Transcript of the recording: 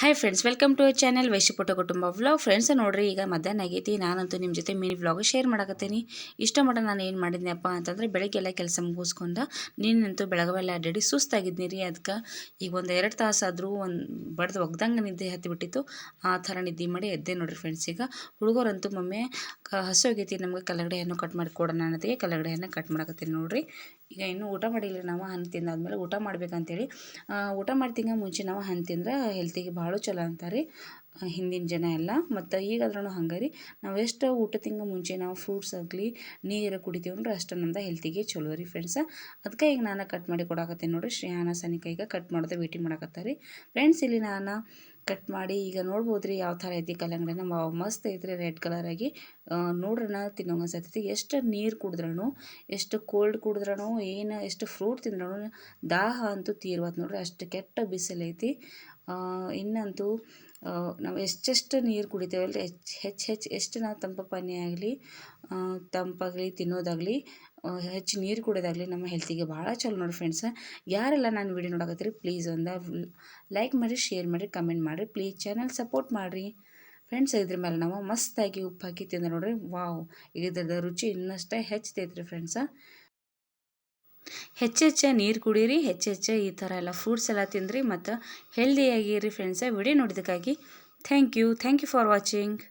Hi friends welcome to channel ವೈಶಿಪುಟ ಕುಟುಂಬ vlog friends ನೋಡ್ರಿ, ಈಗ ಮಧ್ಯಾಹ್ನ ಆಗೈತಿ. ನಾನಂತೂ ನಿಮ್ಮ ಜೊತೆ ಮಿನಿ ವ್ಲಾಗ್ ಶೇರ್ ಮಾಡಕತ್ತೀನಿ. ಇಷ್ಟ ಮಟ್ಟ ನಾನು ಏನು ಮಾಡಿದ್ನಪ್ಪ ಅಂತಂದರೆ, ಬೆಳಗ್ಗೆಲ್ಲ ಕೆಲಸ ಮುಗಿಸ್ಕೊಂಡು ನೀನಂತೂ ಬೆಳಗವೆಲ್ಲ ಅಡ್ಡಾಡಿ ಸುಸ್ತಾಗಿದ್ನಿ ರೀ ಅದಕ್ಕೆ ಈಗ ಒಂದು ಎರಡು ತಾಸು ಆದರೂ ಒಂದು ಬಡ್ದು ಒಗ್ದಂಗೆ ನಿದ್ದೆ ಹತ್ತಿಬಿಟ್ಟಿತ್ತು. ಆ ಥರ ನಿದ್ದೆ ಮಾಡಿ ಎದ್ದೆ ನೋಡ್ರಿ ಫ್ರೆಂಡ್ಸ್ ಈಗ ಹುಡುಗರಂತೂ ಮೊಮ್ಮೆ ಹಸು ಆಗೈತಿ, ನಮ್ಗೆ ಕಲ್ಲಗಡೆ ಹಣ್ಣು ಕಟ್ ಮಾಡಿ ಕೊಡೋಣ ಅನ್ನೋದಕ್ಕೆ ಕಲ್ಲಗಡೆ ಹಣ್ಣು ಕಟ್ ಮಾಡಕತ್ತೀನಿ ನೋಡ್ರಿ. ಈಗ ಇನ್ನೂ ಊಟ ಮಾಡಿಲ್ಲ ನಾವು ಹಣ್ಣು ತಿಂದಾದ್ಮೇಲೆ ಊಟ ಮಾಡ್ಬೇಕಂತೇಳಿ. ಊಟ ಮಾಡ್ತೀನಿ ಮುಂಚೆ ನಾವು ಹಣ್ಣು ತಿಂದ್ರೆ ಹೆಲ್ತಿಗೆ ಭಾಳ ಚಲೋ ಅಂತಾರೆ. ಹಿಂದಿನ ಜನ ಎಲ್ಲ. ಮತ್ತು ಈಗಾದ್ರೂ ಹಂಗೆ ರೀ. ನಾವು ಎಷ್ಟು ತಿಂಗ ಮುಂಚೆ ನಾವು ಫ್ರೂಟ್ಸ್ ಆಗಲಿ, ನೀರು ಕುಡಿತೀವಿ ಅಂದ್ರೆ ಅಷ್ಟು ನಮ್ದು ಹೆಲ್ತಿಗೆ ಚಲೋ ರೀ ಫ್ರೆಂಡ್ಸ ಅದಕ್ಕೆ ಈಗ ನಾನು ಕಟ್ ಮಾಡಿ ಕೊಡಾಕತ್ತೀನಿ ನೋಡಿರಿ. ಶ್ರೇಯಾನ ಸನಿಕ ಈಗ ಕಟ್ ಮಾಡೋದು ವೇಟಿಂಗ್ ಮಾಡಕತ್ತಾರೆ ಫ್ರೆಂಡ್ಸ್ ಇಲ್ಲಿ ನಾನು ಕಟ್ ಮಾಡಿ ಈಗ ನೋಡ್ಬೋದು ರೀ ಯಾವ ಥರ ಐತಿ ಕಲ್ಲಂಗಡಿ ನಮ್ಮ ಮಸ್ತ್ ಐತ್ರಿ ರೆಡ್ ಕಲರ್ ಆಗಿ. ನೋಡ್ರಣ ತಿನ್ನೋಂಗೆ ಅನ್ಸತ್ತೈತಿ. ಎಷ್ಟು ನೀರು ಕುಡಿದ್ರೂ ಎಷ್ಟು ಕೋಲ್ಡ್ ಕುಡಿದ್ರೂ ಏನು ಎಷ್ಟು ಫ್ರೂಟ್ ತಿಂದ್ರೂ ದಾಹ ಅಂತೂ ತೀರ್ವತ್ತು ನೋಡ್ರಿ. ಅಷ್ಟು ಕೆಟ್ಟ ಬಿಸಿಲೈತಿ ಇನ್ನಂತೂ ನಾವು ಎಷ್ಟೆಷ್ಟು ನೀರು ಕುಡಿತೇವಲ್ಲ ಹೆಚ್ಚು ಹೆಚ್ಚು ಹೆಚ್ಚು ಎಷ್ಟು ನಾವು ತಂಪು ಪಾನೀಯ ಆಗಲಿ ತಂಪಾಗಲಿ, ತಿನ್ನೋದಾಗಲಿ ಹೆಚ್ಚು ನೀರು ಕುಡಿಯೋದಾಗಲಿ ನಮ್ಮ ಹೆಲ್ತಿಗೆ ಭಾಳ ಚಲೋ ನೋಡಿ ಫ್ರೆಂಡ್ಸ್ ಯಾರೆಲ್ಲ ನಾನು ವಿಡಿಯೋ ನೋಡಕತ್ತೀರಿ ಪ್ಲೀಸ್ ಒಂದು ಲೈಕ್ ಮಾಡಿ ಶೇರ್ ಮಾಡಿ ಕಮೆಂಟ್ ಮಾಡಿರಿ ಪ್ಲೀಸ್ ಚಾನಲ್ ಸಪೋರ್ಟ್ ಮಾಡಿರಿ. ಫ್ರೆಂಡ್ಸ್ ಇದ್ರ ಮೇಲೆ ನಾವು ಮಸ್ತಾಗಿ ಉಪ್ಪು ಹಾಕಿ ತಿಂದ ನೋಡ್ರಿ ವಾವ್ ಇದ್ರದ್ದು ರುಚಿ ಇನ್ನಷ್ಟೇ ಹೆಚ್ಚತೈತ್ರಿ ಫ್ರೆಂಡ್ಸ ಹೆಚ್ಚೆಚ್ಚ ನೀರು ಕುಡೀರಿ, ಹೆಚ್ಚೆಚ್ಚೆ ಈ ಥರ ಎಲ್ಲ ಫ್ರೂಟ್ಸ್ ಎಲ್ಲ ತಿಂದ್ರಿ ಮತ್ತು ಹೆಲ್ದಿಯಾಗಿರಿ friends video ನೋಡಿದ್ದಕ್ಕಾಗಿ thank you thank you for watching